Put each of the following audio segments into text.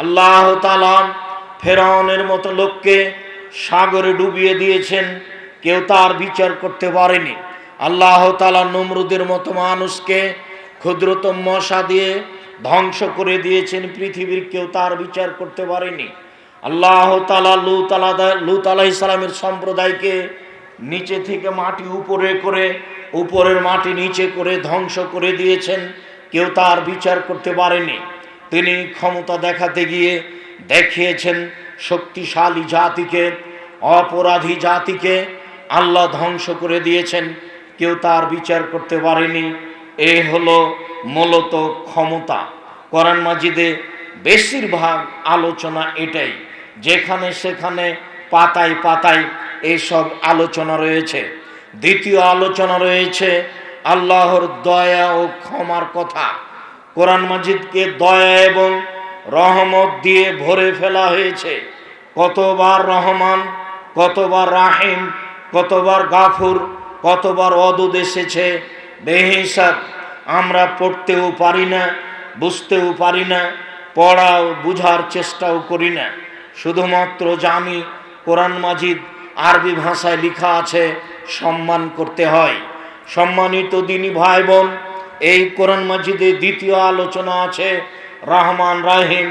আল্লাহ ফেরাউনের মতো লোককে সাগরে ডুবিয়ে দিয়েছেন, কেউ তার বিচার করতে পারেনি। আল্লাহ তালা নমরুদের মতো মানুষকে ক্ষুদ্রতম মশা দিয়ে ধ্বংস করে দিয়েছেন, পৃথিবীর কেউ তার বিচার করতে পারেনি। আল্লাহ তালা লুত আলাদা, লুত আলাহ ইসলামের সম্প্রদায়কে নিচে থেকে মাটি উপরে করে, উপরের মাটি নিচে করে ধ্বংস করে দিয়েছেন, কেউ তার বিচার করতে পারেনি। তিনি ক্ষমতা দেখাতে গিয়ে দেখিয়েছেন শক্তিশালী জাতিকে, অপরাধী জাতিকে। আল্লাহ ধ্বংস করে দিয়েছেন। কেউ তার বিচার করতে পারেনি। এ হলো মূলত ক্ষমতা। কোরআন মাজিদে বেশিরভাগ আলোচনা এটাই। যেখানে সেখানে পাতায় পাতায় এইসব আলোচনা রয়েছে। দ্বিতীয় আলোচনা রয়েছে আল্লাহর দয়া ও ক্ষমার কথা। কোরআন মাজিদকে দয়া এবং রহমত দিয়ে ভরে ফেলা হয়েছে। কতবার রহমান, কতবার রাহিম, কতবার গাফুর, কতবার অদুদ এসেছে। বেহিসাব আমরা পড়তেও পারি না, বুঝতেও পারি না, পড়াও, বুঝার চেষ্টাও করি না। শুধুমাত্র জানি কোরআন মাজিদ আরবি ভাষায় লেখা আছে, সম্মান করতে হয়। সম্মানিত দিনী ভাই বোন এই কোরআন মাজিদে দ্বিতীয় আলোচনা আছে, রহমান রাহিম,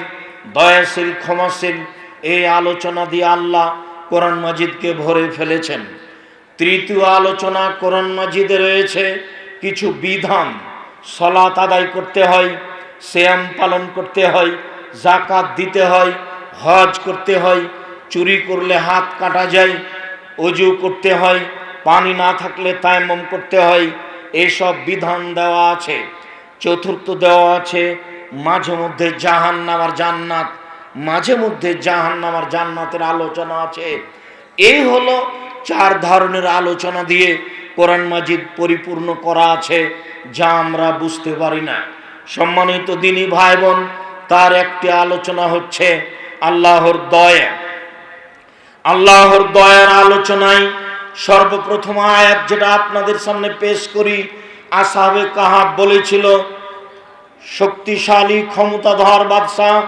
দয়াশীল, ক্ষমাশীল, এই আলোচনা দিয়ে আল্লাহ কোরআন মাজিদকে ভরে ফেলেছেন। তৃতীয় আলোচনা কোরআন মাজিদে রয়েছে, কিছু বিধান সলাত আদায় করতে হয় শ্যাম পালন করতে হয় জাকাত দিতে হয়, হজ করতে হয়, চুরি করলে হাত কাটা যায়, অজু করতে হয়, পানি না থাকলে তায়াম্মম করতে হয় এসব বিধান দেওয়া আছে। চতুর্থ দেওয়া আছে, মাঝে মধ্যে জাহান নামার জান্নাত, মাঝে মধ্যে জাহান নামার জান্নাতের আলোচনা আছে। এই হলো চার ধরনের আলোচনা দিয়ে কোরআন মাজিদ পরিপূর্ণ করা আছে, যা আমরা বুঝতে পারি না। সম্মানিত দিনী ভাই বোন তার একটি আলোচনা হচ্ছে আল্লাহর দয়া। আল্লাহর দয়ার আলোচনায় সর্বপ্রথম আয়াত যেটা আপনাদের সামনে পেশ করি, আসাবে কাহাব বলেছিল, শক্তিশালী ক্ষমতাধর বাদশাহ,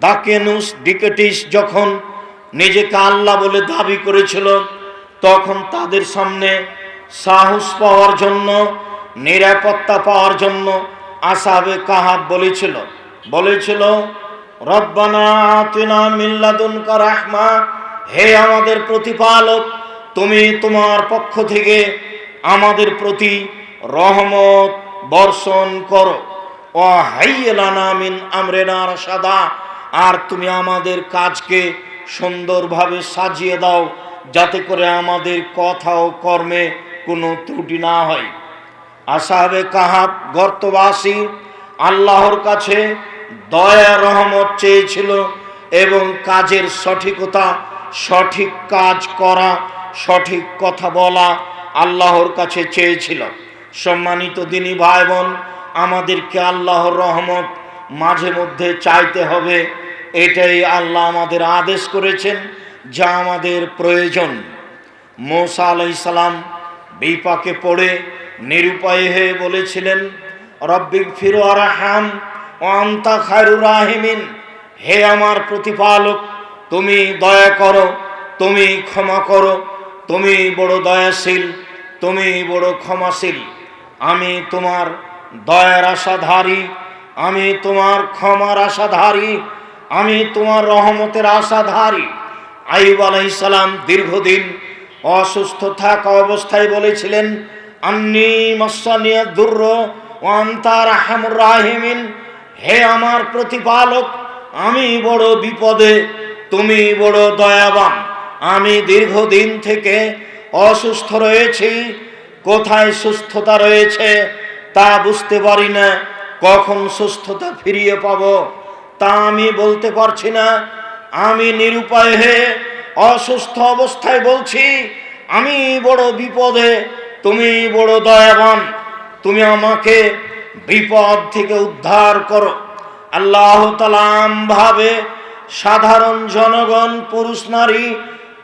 দাকেনুস ডিকেটিস যখন নিজেকে আল্লাহ বলে দাবি করেছিল, তখন তাদের সামনে সাহস পাওয়ার জন্য, নিরাপত্তা পাওয়ার জন্য আসাবে কাহাব বলেছিল। বলেছিল, রব্বানা আতিনা মিল্লাদুন রাহমা, হে আমাদের প্রতিপালক তুমি তোমার পক্ষ থেকে আমাদের প্রতি রহমত বর্ষণ করো। ও হাইয়েলানা মিন আমরেনার সাদা আর তুমি আমাদের কাজকে সুন্দরভাবে সাজিয়ে দাও, যাতে করে আমাদের কথা ও কর্মে কোনো ত্রুটি না হয়। আসাবে কাহাব গর্তবাসী আল্লাহর কাছে দয়া রহমত চেয়েছিল এবং কাজের সঠিকতা, সঠিক কাজ করা সঠিক কথা বলা আল্লাহর কাছে চেয়েছিল। সম্মানিত দিনী ভাই বোন আমাদেরকে আল্লাহর রহমত মাঝে মধ্যে চাইতে হবে। এটাই আল্লাহ আমাদের আদেশ করেছেন যা আমাদের প্রয়োজন। মোসা আলাইসালাম বিপাকে পড়ে নিরুপায় হয়ে বলেছিলেন রব্বিক ফিরো আরাহাম অন্তা খায়রুর রাহিমিন। হে আমার প্রতিপালক, তুমি দয়া করো, তুমি ক্ষমা করো তুমি বড় দয়াশীল, তুমি বড় ক্ষমাশীল। আমি তোমার দয়ার আশাধারী, আমি তোমার ক্ষমার আশাধারী, আমি তোমার রহমতের আশাধারী। আইব আলাইসালাম দীর্ঘদিন অসুস্থ থাকা অবস্থায় বলেছিলেন, আন্নি মস্যানিয়া দুর্র ওয়ান্তার আহমুর রাহিমিন। হে আমার প্রতিপালক, আমি বড় বিপদে, তুমি বড় দয়াবান। আমি দীর্ঘদিন থেকে অসুস্থ রয়েছি। কোথায় সুস্থতা রয়েছে তা বুঝতে পারি না। কখন সুস্থতা ফিরিয়ে পাব তা আমি বলতে পারছি না। আমি নিরুপায় হয়ে অসুস্থ অবস্থায় বলছি, আমি বড় বিপদে, তুমি বড় দয়াবান। তুমি আমাকে বিপদ থেকে উদ্ধার করো। আল্লাহ তালাম ভাবে সাধারণ জনগণ, পুরুষ নারী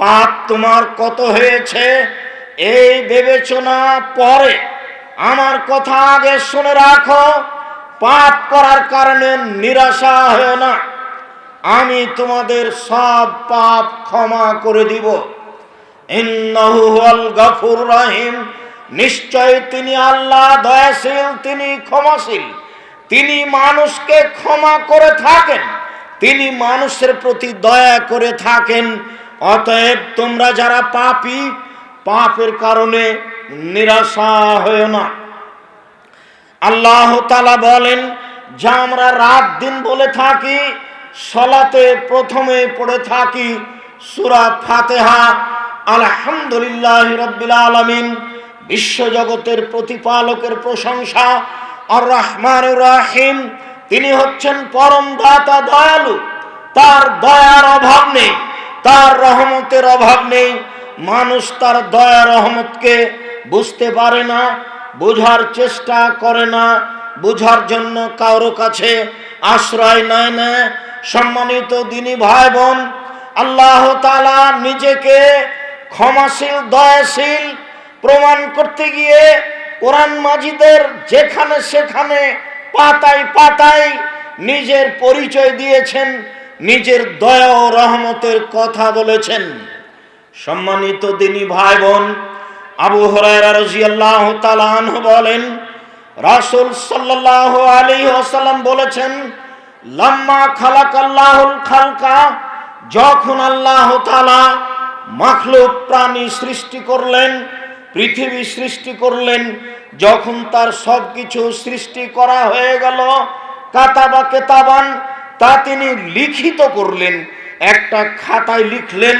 পাপ তোমার কত হয়েছে? এই বিবেচনা পরে আমার কথা আগে শুনে রাখো। পাপ করার কারণে নিরাশা হয়েও না। আমি তোমাদের সব পাপ ক্ষমা করে দিব। গাফুর রহিম। নিশ্চয় তিনি আল্লাহ দয়াশীল, তিনি ক্ষমাশীল। তিনি মানুষকে ক্ষমা করে থাকেন। তিনি মানুষের প্রতি দয়া করে থাকেন। অতএব তোমরা যারা পাপি, পাপের কারণে নিরাশা হয় না। আল্লাহ তালা বলেন, যা আমরা রাত দিন বলে থাকি, সলাতে প্রথমে পড়ে থাকি সুরা ফাতেহা। আলহামদুলিল্লাহ রব্বিল আলমিন, বিশ্বজগতের প্রতিপালকের প্রশংসা। আর রহমান রাহিম, তিনি হচ্ছেন পরম দাতা দয়ালু, তার দয়ার অভাব নেই। তার রহমতের অভাব নেই। মানুষ তার দয়া রহমতকে বুঝতে পারে না, বোঝার চেষ্টা করে না, বোঝার জন্য কারও কাছে আশ্রয় নেয় না। সম্মানিত দিনী ভাই বোন আল্লাহ তালা নিজেকে ক্ষমাশীল, দয়াশীল প্রমাণ করতে গিয়ে কোরআন মাজিদের যেখানে সেখানে পাতায় পাতায় নিজের পরিচয় দিয়েছেন। নিজের দয়া ও রহমতের কথা বলেছেন। সম্মানিত দিনী ভাই বোন আবু তাআলা বলেন, রাসূল আলাইহি ওয়াসাল্লাম বলেছেন, লাম্মা খালাকাল্লাহুল খালকা যখন আল্লাহ তাআলা মাখলুক প্রাণী সৃষ্টি করলেন, পৃথিবী সৃষ্টি করলেন, যখন তার সব কিছু সৃষ্টি করা হয়ে গেল, কাতাবা কেতাবান তা তিনি লিখিত করলেন, একটা খাতায় লিখলেন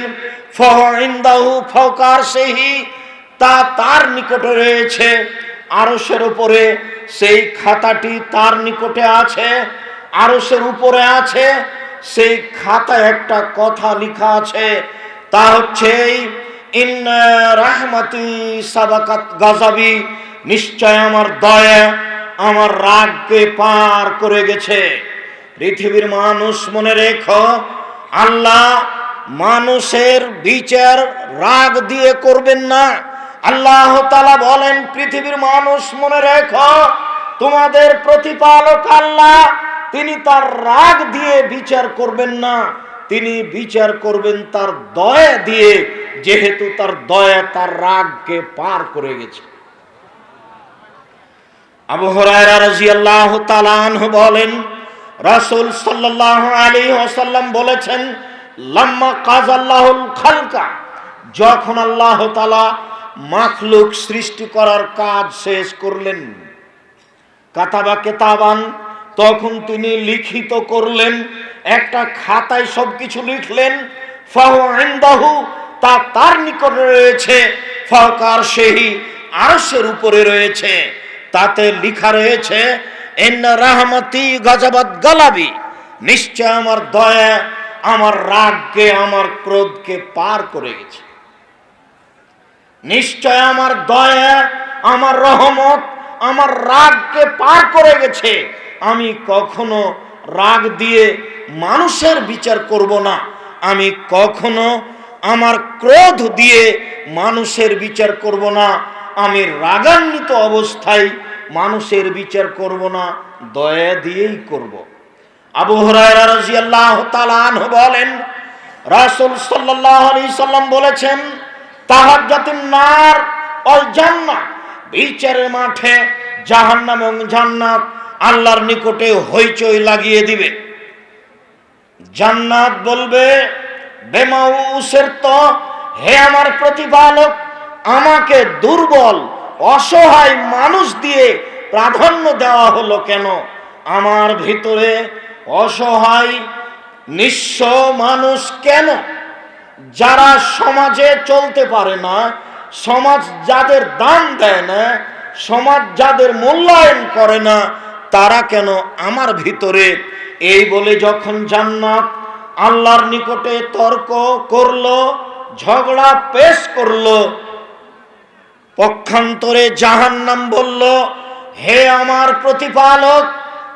ফহিন্দাহু ফকার সেহি তা তার নিকটে রয়েছে আরসের উপরে সেই খাতাটি তার নিকটে আছে আরসের উপরে আছে, সেই খাতায় একটা কথা লেখা আছে, তা হচ্ছে ইন রাহমাতি সাবাকাত গাজাবি নিশ্চয় আমার দয়া, আমার রাগকে পার করে গেছে। পৃথিবীর মানুষ মনে রেখো, আল্লাহ মানুষের বিচার রাগ দিয়ে করবেন না। আল্লাহ তালা বলেন, পৃথিবীর মানুষ মনে রেখো, তোমাদের প্রতিপালক আল্লাহ, তিনি তার রাগ দিয়ে বিচার করবেন না। তিনি বিচার করবেন তার দয়া দিয়ে, যেহেতু তার দয়া তার রাগকে পার করে গেছে। আবু হরায়রা রাদিয়াল্লাহু তাআলা আনহু বলেন রাসূল সাল্লাল্লাহু আলাইহি বলেছেন, লাম্মা কাজাল্লাহুল খালকা যখন আল্লাহ তাআলা মাখলুক সৃষ্টি করার কাজ শেষ করলেন, কাতাবা কেতাবান, তখন তিনি লিখিত করলেন, একটা খাতায় সবকিছু লিখলেন, ফাহু তা তার নিকট রয়েছে ফকার সেহি আরশের উপরে রয়েছে, তাতে লিখা রয়েছে রাহমাতি গজাবাত গালাবি। নিশ্চয় আমার দয়া, আমার রাগকে, আমার ক্রোধকে পার করে গেছে। নিশ্চয় আমার দয়া, আমার রহমত, আমার রাগকে পার করে গেছে। আমি কখনো রাগ দিয়ে মানুষের বিচার করব না। আমি কখনো আমার ক্রোধ দিয়ে মানুষের বিচার করব না। আমি রাগান্বিত অবস্থায় মানুষের বিচার করব না, দয়া দিয়েই করব। আবু তাআলা আনহু বলেন, রাসূল সাল্লাম বলেছেন, তাহাজ্জাতুন নার ওয়াল জান্নাহ, বিচারের মাঠে জাহান্নাম এবং জান্নাত আল্লাহর নিকটে হইচই লাগিয়ে দিবে। জান্নাত বলবে, বেমাউসের তো, হে আমার প্রতিপালক, আমাকে দুর্বল অসহায় মানুষ দিয়ে প্রাধান্য দেওয়া হলো কেন? আমার ভিতরে অসহায়, নিঃস্ব মানুষ কেন? যারা সমাজে চলতে পারে না, সমাজ যাদের দান দেয় না, সমাজ যাদের মূল্যায়ন করে না, তারা কেন আমার ভিতরে? এই বলে যখন জান্নাত আল্লাহর নিকটে তর্ক করল, ঝগড়া পেশ করল পক্ষান্তরে জাহান্নাম বলল, হে আমার প্রতিপালক,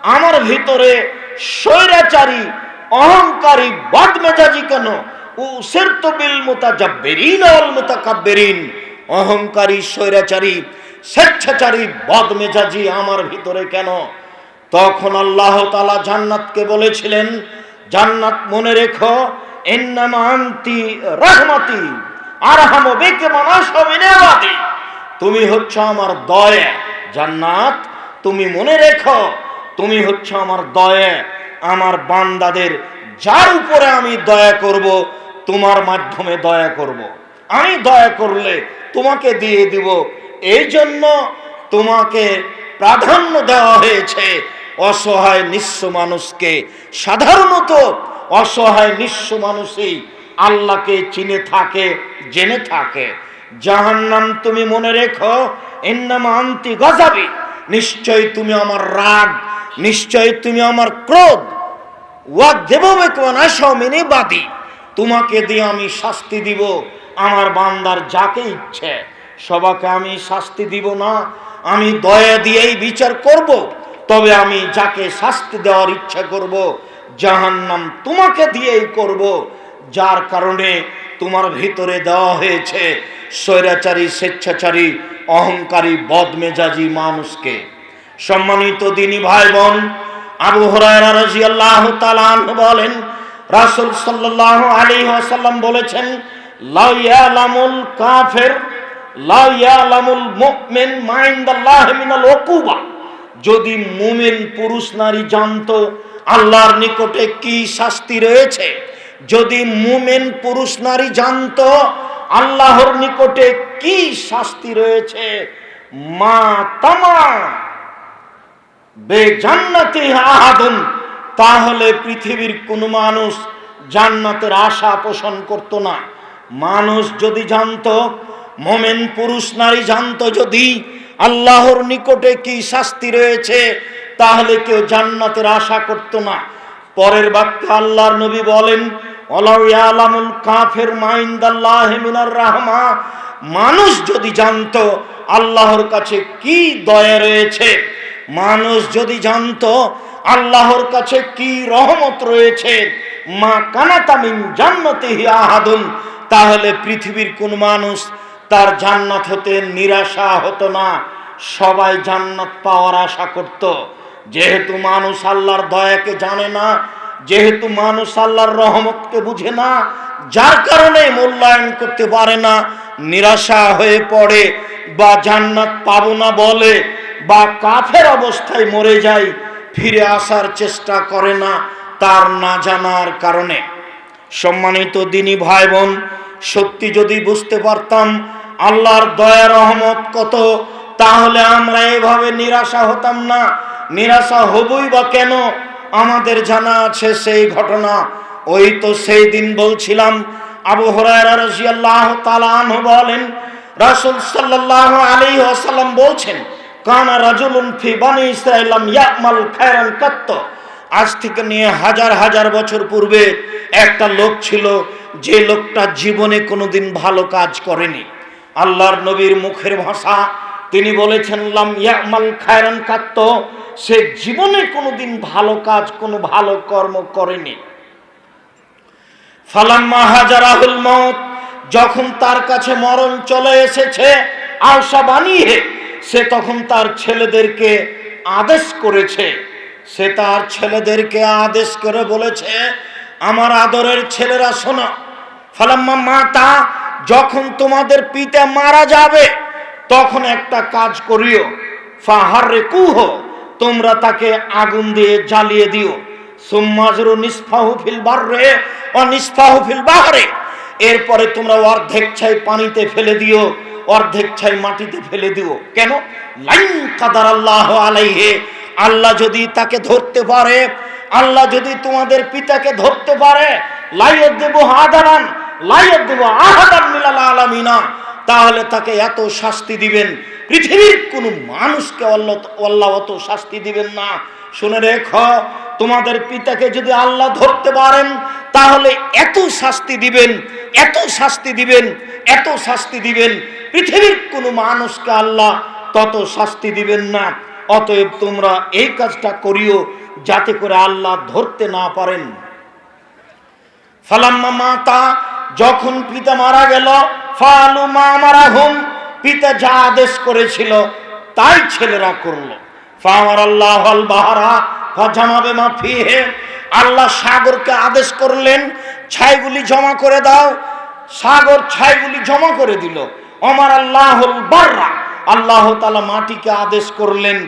আমার ভিতরে স্বৈরাচারী, অহংকারী, বদমেজাজি কেন? উসিরতু বিল মুতাজাব্বিরিন ওয়াল মুতাকাব্বিরিন। অহংকারী, স্বৈরাচারী, স্বেচ্ছাচারী, বদমেজাজি আমার ভিতরে কেন? তখন আল্লাহ তাআলা জান্নাতকে বলেছিলেন, জান্নাত মনে রেখো, ইন্নামা আনতি রাহমাতি, আরহামু বিকা মানাশা মিন ইবাদি তুমি হচ্ছে আমার দয়া। জান্নাত, তুমি মনে রেখো, তুমি হচ্ছে আমার দয়া। আমার বান্দাদের যার উপরে আমি দয়া করব, তোমার মাধ্যমে দয়া করব। আমি দয়া করলে তোমাকে দিয়ে দিব। এই জন্য তোমাকে প্রাধান্য দেওয়া হয়েছে অসহায় নিঃস্ব মানুষকে। সাধারণত অসহায় নিঃস্ব মানুষই আল্লাহকে চিনে থাকে, জেনে থাকে। জাহান্নাম তুমি মনে রেখো এন্নামা আন্তি গজাবি। নিশ্চয় তুমি আমার রাগ নিশ্চয় তুমি আমার ক্রোধ। ওয়া দেববে কোন বাদী তোমাকে দিয়ে আমি শাস্তি দিব, আমার বান্দার যাকে ইচ্ছে। সবাকে আমি শাস্তি দিব না, আমি দয়া দিয়েই বিচার করব, তবে আমি যাকে শাস্তি দেওয়ার ইচ্ছা করব, জাহান্নাম তোমাকে দিয়েই করব, যার কারণে তোমার ভিতরে দেওয়া হয়েছে স্বৈরাচারী, স্বেচ্ছাচারী, অহংকারী, বদমেজাজি মানুষকে। সম্মানিত দিনী ভাই বোন আবু তাআলা আনহু বলেন, রাসূল সাল্লাল্লাহু আলাইহি ওয়াসাল্লাম বলেছেন, লা ইয়ালামুল কাফির, লা ইয়ালামুল মুমিন মাইন্দাল্লাহি মিনাল উকুবা। যদি মুমিন পুরুষ নারী জানতো, আল্লাহর নিকটে কি শাস্তি রয়েছে? যদি মুমিন পুরুষ নারী জানতো, আল্লাহর নিকটে কি শাস্তি রয়েছে? মা তামা, বেজান্নাতি আহাদুন। তাহলে পৃথিবীর কোন মানুষ জান্নাতের আশা পোষণ করত না। মানুষ যদি জানতো, মোমেন পুরুষ নারী জানতো যদি আল্লাহর নিকটে কি শাস্তি রয়েছে, তাহলে কেউ জান্নাতের আশা করত না। পরের বাক্যে আল্লাহর নবী বলেন রাহমা। মানুষ যদি জানতো আল্লাহর কাছে কি দয়া রয়েছে, মানুষ যদি জানতো আল্লাহর কাছে কি রহমত রয়েছে, মা কানাতামিন জান্নাতে আহাদুন, তাহলে পৃথিবীর কোন মানুষ তার জান্নাত হতে নিরাশা হতো না, সবাই জান্নাত পাওয়ার আশা করত। যেহেতু মানুষ আল্লাহর দয়াকে জানে না, যেহেতু মানুষ আল্লাহর রহমতকে বুঝে না, যার কারণে মূল্যায়ন করতে পারে না, নিরাশা হয়ে পড়ে বা জান্নাত পাবো না বলে বা কাফের অবস্থায় মরে যায় ফিরে আসার চেষ্টা করে না তার না জানার কারণে। সম্মানিত দিনী ভাই বোন সত্যি যদি বুঝতে পারতাম আল্লাহর দয়া রহমত কত, তাহলে আমরা এভাবে নিরাশা হতাম না। নিরাশা হবই বা কেন? আমাদের জানা আছে সেই ঘটনা। ওই তো সেই দিন বলছিলাম, আবু হরায়রা রাদিয়াল্লাহু তাআলা আনহু বলেন, রাসূল সাল্লাল্লাহু আলাইহি ওয়াসাল্লাম বলছেন, কানা রাজুলুন ফি বানি ইসরাইলাম ইয়ামাল খায়রান কাত্ত। আজ থেকে নিয়ে হাজার হাজার বছর পূর্বে একটা লোক ছিল, যে লোকটা জীবনে কোনোদিন ভালো কাজ করেনি। আল্লাহর নবীর মুখের ভাষা তিনি বলেছেন, লাম ইয়ামাল খায়রান কাত্ত সে জীবনে কোনোদিন ভালো কাজ, কোনো ভালো কর্ম করেনি। ফালাম্মা হাজারাহুল মত যখন তার কাছে মরণ চলে এসেছে আশা বানিয়ে সে তখন তার ছেলেদেরকে আদেশ করেছে। সে তার ছেলেদেরকে আদেশ করে বলেছে, আমার আদরের ছেলেরা শোনো, ফালাম্মা মাতা, যখন তোমাদের পিতা মারা যাবে তখন একটা কাজ করিও। ফাহার কুহ তোমরা তাকে আগুন দিয়ে জ্বালিয়ে দিও। সুম্মাজরু নিষ্ফাহু ফিল বাররে ও নিষ্ফাহু ফিল বাহরে। এরপরে তোমরা অর্ধেক ছাই পানিতে ফেলে দিও, অর্ধেক ছাই মাটিতে ফেলে দিও। কেন? লাইন কাদার আল্লাহ আলাইহে, আল্লাহ যদি তাকে ধরতে পারে, আল্লাহ যদি তোমাদের পিতাকে ধরতে পারে লাইয়ত দেব আদারান লাইয়ত দেব আহাদান মিলাল আলামিনা। তাহলে তাকে এত শাস্তি দিবেন? পৃথিবীর কোনো মানুষকে আল্লাহ অত শাস্তি দিবেন না। শুনে রেখ, তোমাদের পিতাকে যদি আল্লাহ ধরতে পারেন, তাহলে এত শাস্তি দিবেন, এত শাস্তি দিবেন, এত শাস্তি দিবেন। পৃথিবীর কোনো মানুষকে আল্লাহ তত শাস্তি দিবেন না। অতএব তোমরা এই কাজটা করিও, যাতে করে আল্লাহ ধরতে না পারেন। ফালাম্মা মাতা যখন পিতা মারা গেল, ফালু মা মারা হুম পিতা যা আদেশ করেছিল তাই ছেলেরা করল। ফামার আল্লাহ আল বাহারা, ফাজামাবে মা ফিহে, আল্লাহ সাগরকে আদেশ করলেন, ছাইগুলি জমা করে দাও। সাগর ছাইগুলি জমা করে দিল। অমার আল্লাহ বাররা, আল্লাহ তালা মাটিকে আদেশ করলেন,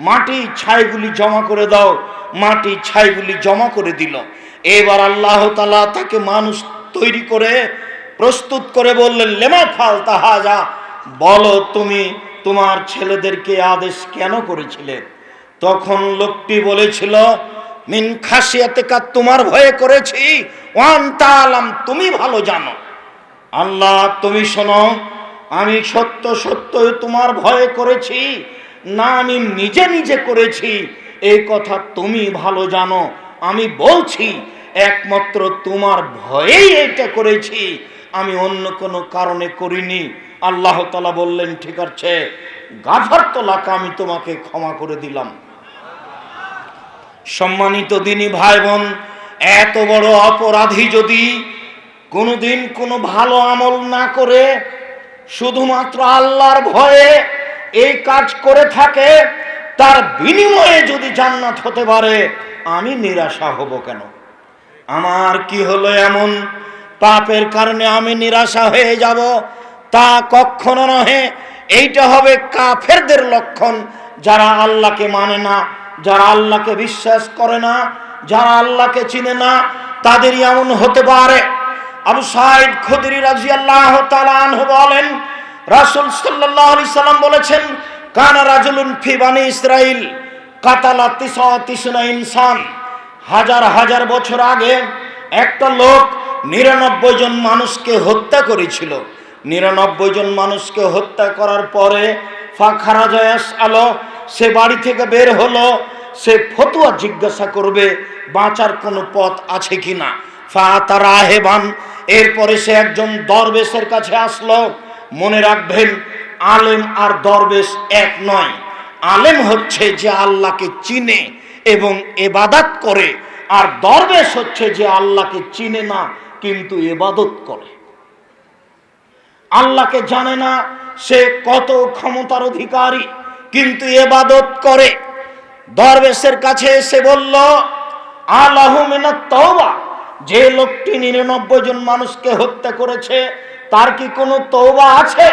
মাটি ছাইগুলি জমা করে দাও। মাটি ছাইগুলি জমা করে দিল। এবার আল্লাহ তালা তাকে মানুষ তৈরি করে, প্রস্তুত করে বললেন, লেমা ফাল তাহাজা, বলো তুমি তোমার ছেলেদেরকে আদেশ কেন করেছিলে? তখন লোকটি বলেছিল, মিন খাসিয়াতে কা তোমার ভয়ে করেছি। ওয়ান তালাম তুমি ভালো জানো। আল্লাহ, তুমি শোনো, আমি সত্য সত্য তোমার ভয়ে করেছি, না আমি নিজে নিজে করেছি। এই কথা তুমি ভালো জানো। আমি বলছি একমাত্র তোমার ভয়েই এটা করেছি। আমি অন্য কোনো কারণে করিনি। আল্লাহ তালা বললেন, ঠিক আছে গাফার তোলাকে আমি তোমাকে ক্ষমা করে দিলাম। সম্মানিত দিনী ভাই বোন এত বড় অপরাধী যদি কোনোদিন কোনো ভালো আমল না করে, শুধুমাত্র আল্লাহর ভয়ে এই কাজ করে থাকে, তার বিনিময়ে যদি জান্নাত হতে পারে, আমি নিরাশা হব কেন? আমার কি হলো এমন? পাপের কারণে আমি নিরাশা হয়ে যাব। তা কখনো নহে, এইটা হবে কাফেরদের লক্ষণ। যারা আল্লাহকে মানে না, যারা আল্লাহকে বিশ্বাস করে না, যারা আল্লাহকে চিনে না, তাদেরই এমন হতে পারে। আবু সাইদ খুদরি রাজি আল্লাহ বলেন, রাসুল সাল্লাহ আলি সাল্লাম বলেছেন, কানা রাজুলুন ফি বানি ইসরাইল কাতালা তিস তিসনা ইনসান। হাজার হাজার বছর আগে একটা লোক নিরানব্বই জন মানুষকে হত্যা করেছিল। নিরানব্বই জন মানুষকে হত্যা করার পরে ফাখারা জয়াস আলো, সে বাড়ি থেকে বের হলো, সে ফতুয়া জিজ্ঞাসা করবে, বাঁচার কোনো পথ আছে কিনা ফা তারা আহেবান এরপরে সে একজন দরবেশের কাছে আসলো। মনে রাখবেন, আলেম আর দরবেশ এক নয়। আলেম হচ্ছে যে আল্লাহকে চিনে এবং এবাদাত করে। আর দরবেশ হচ্ছে যে আল্লাহকে চিনে না, কিন্তু এবাদত করে। আল্লাহকে জানে না, সে কত ক্ষমতার অধিকারী, কিন্তু এবাদত করে। দরবেশের কাছে এসে বলল আল্লাহ তওবা, যে লোকটি নিরানব্বই জন মানুষকে হত্যা করেছে, তার কি কোনো তৌবা আছে?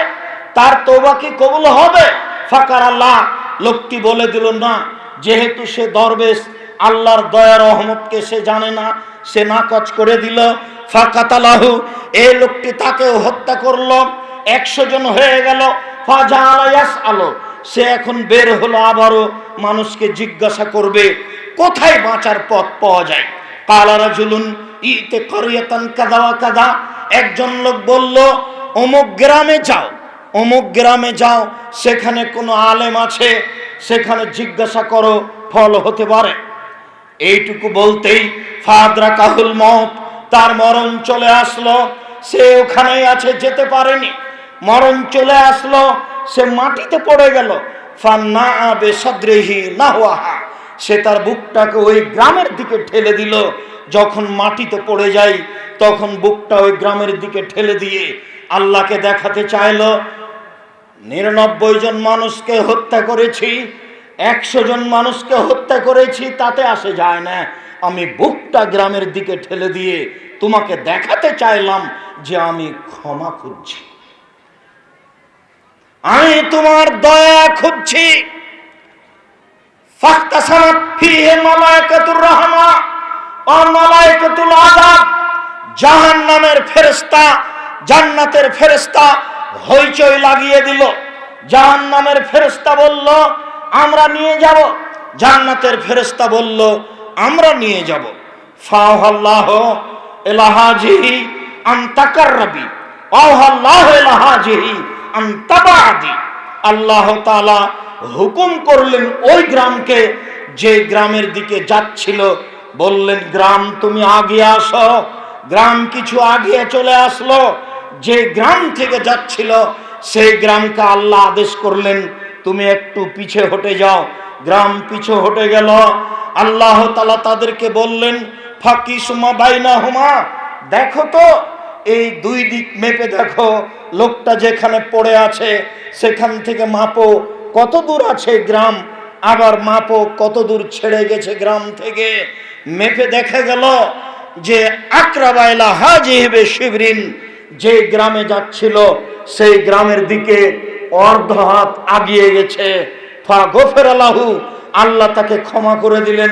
তার তৌবা কি কবুল হবে? ফাকার আল্লাহ লোকটি বলে দিল, না। যেহেতু সে দরবেশ, আল্লাহর দয়া রহমতকে সে জানে না, সে নাকচ করে দিল। ফাকাতালাহু, এই লোকটি তাকেও হত্যা করল। একশো জন হয়ে গেল। ফাজা আলাইয়াস আলো সে এখন বের হলো আবারও মানুষকে জিজ্ঞাসা করবে, কোথায় বাঁচার পথ পাওয়া যায়? কালারা জুলুন ইতে করিয়াতান কাদা কাদা, একজন লোক বলল, অমুক গ্রামে যাও। অমুক গ্রামে যাও, সেখানে কোনো আলেম আছে, সেখানে জিজ্ঞাসা করো, ফল হতে পারে। এইটুকু বলতেই ফাদরা কাহুল মত তার মরণ চলে আসলো। সে ওখানেই আছে, যেতে পারেনি। মরণ চলে আসলো, সে মাটিতে পড়ে গেল। সে তার বুকটাকে ওই গ্রামের দিকে ঠেলে দিল। যখন মাটিতে পড়ে যায় তখন বুকটা ওই গ্রামের দিকে ঠেলে দিয়ে আল্লাহকে দেখাতে চাইল। নিরানব্বই জন মানুষকে হত্যা করেছি, একশো জন মানুষকে হত্যা করেছি, তাতে আসে যায় না। আমি বুকটা গ্রামের দিকে ঠেলে দিয়ে তোমাকে দেখাতে চাইলাম যে আমি ক্ষমা খুঁজছি। আমি তোমার দয়া খুঁজছি। আযাব, জাহান্নামের ফেরেশতা, জান্নাতের ফেরেশতা হইচই লাগিয়ে দিল। জাহান্নামের ফেরেশতা বলল, আমরা নিয়ে যাব। জান্নাতের ফেরেশতা বলল, আমরা নিয়ে যাব। ফাওয়াল্লাহ এলাহাজিহি আন তাকাররাবি আল্লাহ এলাহাজিহি আন তাবাদি আল্লাহ তাআলা হুকুম করলেন, ওই গ্রামকে যে গ্রামের দিকে যাচ্ছিল, বললেন, গ্রাম তুমি আগে আসো, গ্রাম কিছু আগে চলে আসলো। যে গ্রাম থেকে যাচ্ছিল, সেই গ্রামকে আল্লাহ আদেশ করলেন, তুমি একটু পিছে হটে যাও। গ্রাম পিছু হটে গেল। আল্লাহ তালা তাদেরকে বললেন, ফাঁকি সুমা বাইনা হুমা দেখো তো, এই দুই দিক মেপে দেখো, লোকটা যেখানে পড়ে আছে, সেখান থেকে মাপো কত দূর আছে গ্রাম, আবার মাপো কত দূর ছেড়ে গেছে গ্রাম থেকে। মেপে দেখা গেল যে আকরাবাইলা হাজিবে শিবরিন। যে গ্রামে যাচ্ছিল, সেই গ্রামের দিকে অর্ধ হাত আগিয়ে গেছে। ফা গোফের আল্লাহু আল্লাহ তাকে ক্ষমা করে দিলেন।